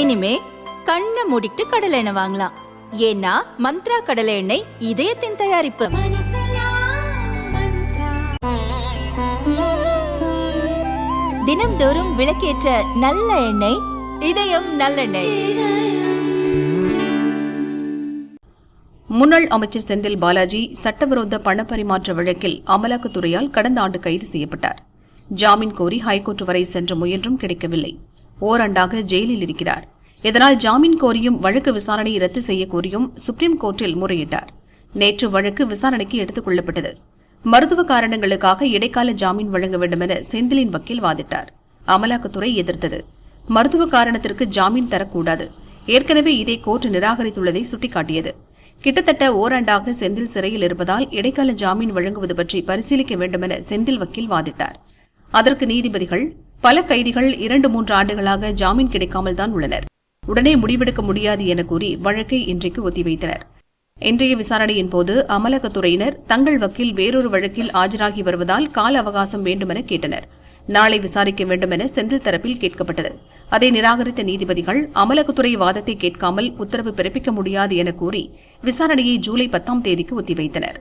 இனிமே கண்ணை மூடிட்டு கடலை எண்ணெய் வாங்கலாம். ஏன்னா மந்த்ரா கடலை எண்ணெய் இதயத்தின் தயாரிப்பு. தினம்தோறும் விளக்கேற்ற நல்ல எண்ணெய் இதயம் நல்லெண்ணெய். முன்னாள் அமைச்சர் செந்தில் பாலாஜி சட்டவிரோத பணப்பரிமாற்ற வழக்கில் அமலாக்கத்துறையால் கடந்த ஆண்டு கைது செய்யப்பட்டார். ஜாமீன் கோரி ஹைகோர்ட் வரை சென்ற முயன்றும் கிடைக்கவில்லை. ஓராண்டாக ஜெயிலில் இருக்கிறார். இதனால் ஜாமீன் கோரியும் வழக்கு விசாரணை ரத்து செய்ய கோரியும் சுப்ரீம் கோர்ட்டில் முறையிட்டார். நேற்று வழக்கு விசாரணைக்கு எடுத்துக் கொள்ளப்பட்டது. மருத்துவ காரணங்களுக்காக இடைக்கால ஜாமீன் வழங்க வேண்டுமென செந்திலின் வக்கீல் வாதிட்டார். அமலாக்கத்துறை எதிர்த்தது. மருத்துவ காரணத்திற்கு ஜாமீன் தரக்கூடாது. ஏற்கனவே இதை கோர்ட் நிராகரித்துள்ளதை சுட்டிக்காட்டியது. கிட்டத்தட்ட ஓராண்டாக செந்தில் சிறையில் இருப்பதால் இடைக்கால ஜாமீன் வழங்குவது பற்றி பரிசீலிக்க வேண்டுமென செந்தில் வக்கீல் வாதிட்டார். அதற்கு நீதிபதிகள் பல கைதிகள் இரண்டு மூன்று ஆண்டுகளாக ஜாமீன் கிடைக்காமல் தான் உள்ளனர். உடனே முடிவெடுக்க முடியாது என கூறி வழக்கை இன்றைக்கு ஒத்திவைத்தனர். இன்றைய விசாரணையின் போது அமலகத்துறையினர் தங்கள் வக்கீல் வேறொரு வழக்கில் ஆஜராகி வருவதால் கால அவகாசம் வேண்டுமென கேட்டனர். நாளை விசாரிக்க வேண்டுமென செந்தில் தரப்பில் கேட்கப்பட்டது. அதை நிராகரித்த நீதிபதிகள் அமலகத்துறை வாதத்தை கேட்காமல் உத்தரவு பிறப்பிக்க முடியாது என கூறி விசாரணையை ஜூலை பத்தாம் தேதிக்கு ஒத்திவைத்தனா்